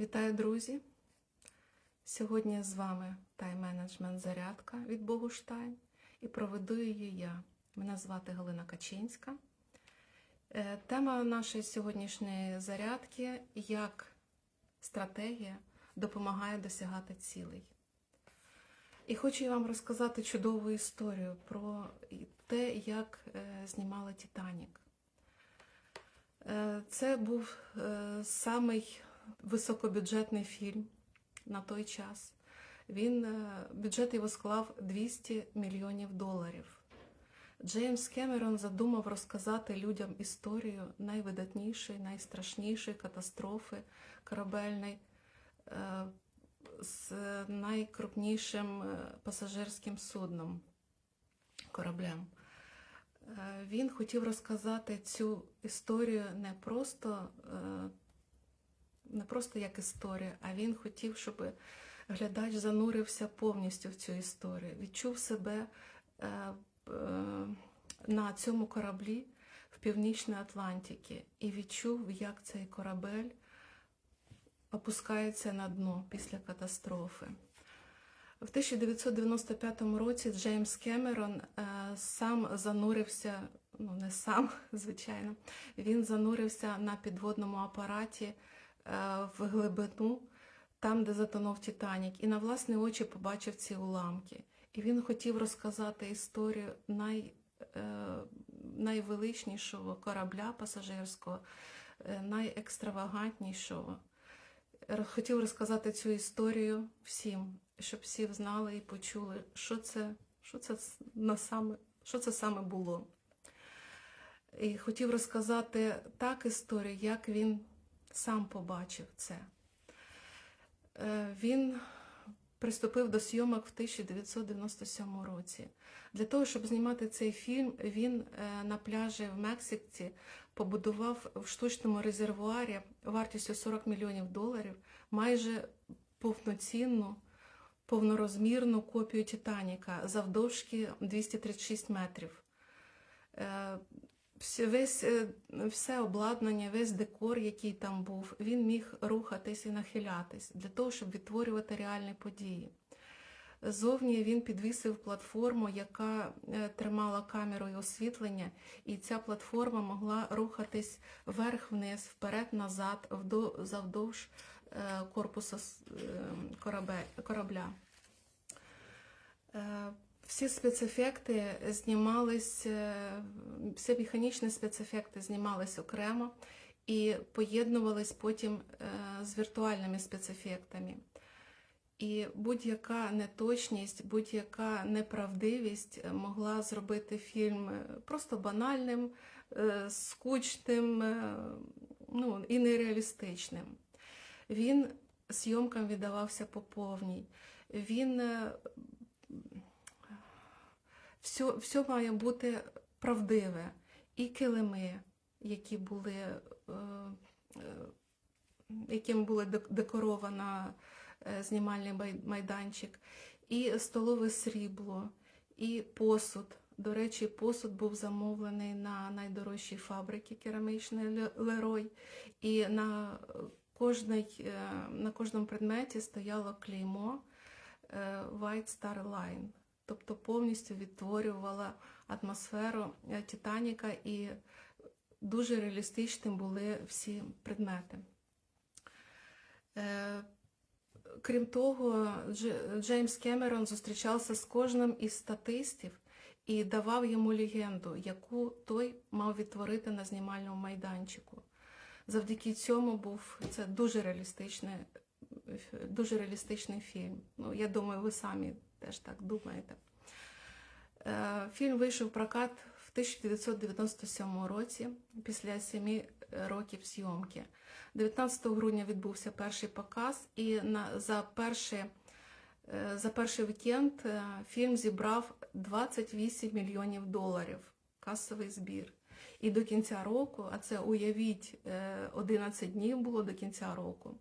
Вітаю, друзі! Сьогодні з вами тайм-менеджмент Зарядка від Богуштайн і проведу її я. Мене звати Галина Качинська. Е, Тема нашої сьогоднішньої зарядки як стратегія допомагає досягати цілей. І хочу я вам розказати чудову історію про те, як е, знімали Титанік. Е, Це був самий високобюджетний фільм на той час. Він е, бюджет його склав 200 мільйонів доларів. Джеймс Кемерон задумав розказати людям історію найвидатнішої, найстрашнішої катастрофи корабельної е, з найкрупнішим е, пасажирським судном кораблем. Він хотів розказати цю історію не просто, не просто як історію, а він хотів, щоб глядач занурився повністю в цю історію, відчув себе е, е, на цьому кораблі в Північній Атлантиці і відчув, як цей корабель опускається на дно після катастрофи. В 1995 році Джеймс Кемерон е, сам занурився, ну не сам, звичайно, він занурився на підводному апараті в глибину, там, де затонув Титанік, і на власні очі побачив ці уламки. І він хотів розказати історію най, е, найвеличнішого корабля пасажирського, е, найекстравагантнішого. Хотів розказати цю історію всім, щоб всі знали і почули, що це, що це на саме, що це саме було. І хотів розказати так історію, як він сам побачив це. Е, Він приступив до зйомок в 1997 році. Для того, щоб знімати цей фільм, він е, на пляжі в Мексиці побудував в штучному резервуарі вартістю 40 мільйонів доларів майже повноцінну, повнорозмірну копію Титаніка завдовжки 236 метрів. Весь, е, все обладнання, весь декор, який там був, він міг рухатись і нахилятись для того, щоб відтворювати реальні події. Зовні він підвісив платформу, яка е, тримала камеру і освітлення, і ця платформа могла рухатись вверх-вниз, вперед-назад, завдовж е, корпусу корабля. Всі спецефекти знімались, е, всі механічні спецефекти знімались окремо і поєднувались потім з віртуальними спецефектами. І будь-яка неточність, будь-яка неправдивість е, могла зробити фільм е, просто банальним, е, скучним ну, і нереалістичним. Він зйомкам віддавався по повній. Він все, все має бути правдиве. І килими, які були, е, е, яким було дек- декоровано е, знімальний майданчик, і столове срібло, і посуд. До речі, посуд був замовлений на найдорожчій фабриці керамічної Лерой. І на, кожний, на кожному предметі стояло клеймо White Star Line. Тобто повністю відтворювала атмосферу е, Титаніка і дуже реалістичним були всі предмети. Е, Крім того, Джеймс Кемерон зустрічався з кожним із статистів і давав йому легенду, яку той мав відтворити на знімальному майданчику. Завдяки цьому був це дуже реалістичний, дуже реалістичний фільм. Ну, я думаю, ви самі теж так думаєте. Е, Фільм вийшов в прокат в 1997 році, після семи років зйомки. 19 грудня відбувся перший показ, і на, за, перший, е, за перший вікенд е, фільм зібрав 28 мільйонів доларів касовий збір. І до кінця року, а це уявіть, е, 11 днів було до кінця року,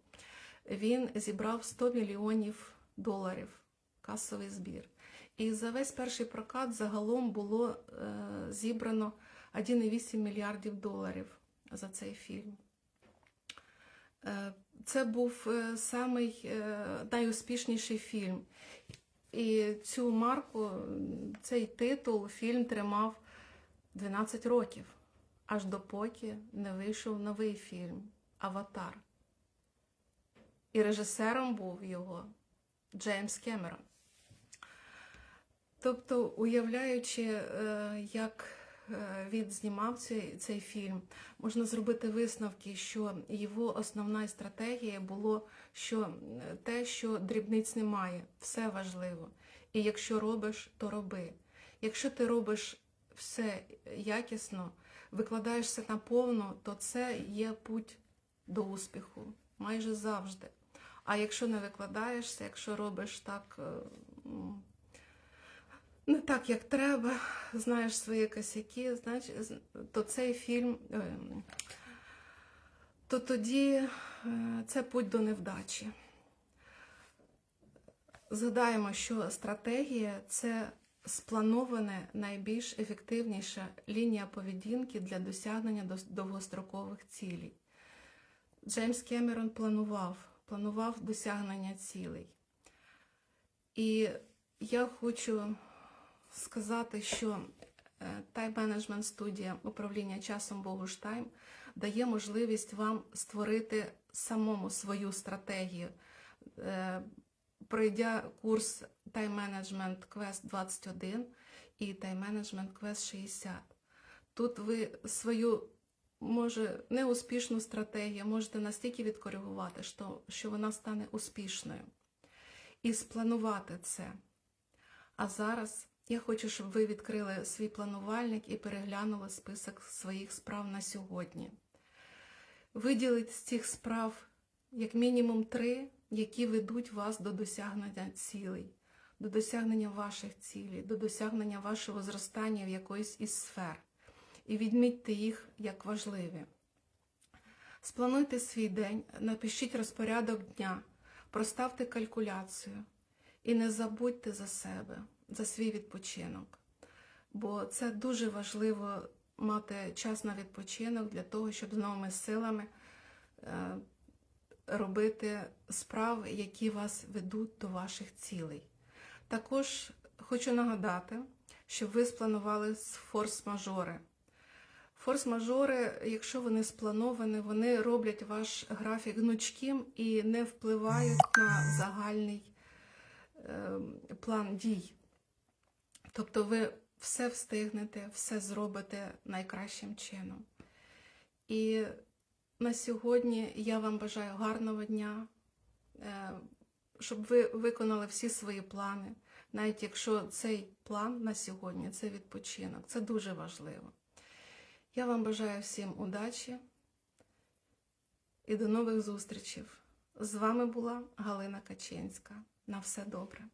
він зібрав 100 мільйонів доларів касовий збір. І за весь перший прокат загалом було е, зібрано 1,8 мільярдів доларів за цей фільм. Е, це був е, самий е, найуспішніший фільм. І цю марку, цей титул фільм тримав 12 років, аж допоки не вийшов новий фільм Аватар. І режисером був його Джеймс Кемерон. Тобто, уявляючи, е, як е, він знімав цей, цей фільм, можна зробити висновки, що його основна стратегія було що е, те, що дрібниць немає, все важливо. І якщо робиш, то роби. Якщо ти робиш все якісно, викладаєшся наповну, то це є путь до успіху майже завжди. А якщо не викладаєшся, якщо робиш так. Не так, як треба, знаєш свої косяки, значить, то цей фільм, е, то тоді е, це путь до невдачі. Згадаємо, що стратегія це спланована найбільш ефективніша лінія поведінки для досягнення довгострокових цілей. Джеймс Кемерон планував, планував досягнення цілей. І я хочу сказати, що тайм-менеджмент студія управління часом Богуштайм дає можливість вам створити самому свою стратегію. Е, Пройдя курс тайм-менеджмент Quest 21 і тайм-менеджмент Quest 60. Тут ви свою, може, неуспішну стратегію можете настільки відкоригувати, що, що вона стане успішною. І спланувати це. А зараз я хочу, щоб ви відкрили свій планувальник і переглянули список своїх справ на сьогодні. Виділіть з цих справ як мінімум три, які ведуть вас до досягнення цілей, до досягнення ваших цілей, до досягнення вашого зростання в якоїсь із сфер. І відмітьте їх як важливі. Сплануйте свій день, напишіть розпорядок дня, проставте калькуляцію і не забудьте за себе, за свій відпочинок. Бо це дуже важливо мати час на відпочинок для того, щоб з новими силами е, робити справи, які вас ведуть до ваших цілей. Також хочу нагадати, щоб ви спланували форс-мажори. Форс-мажори, якщо вони сплановані, вони роблять ваш графік гнучким і не впливають на загальний е, план дій. Тобто ви все встигнете, все зробите найкращим чином. І на сьогодні я вам бажаю гарного дня, е, щоб ви виконали всі свої плани, навіть якщо цей план на сьогодні це відпочинок. Це дуже важливо. Я вам бажаю всім удачі і до нових зустрічей. З вами була Галина Качинська. На все добре.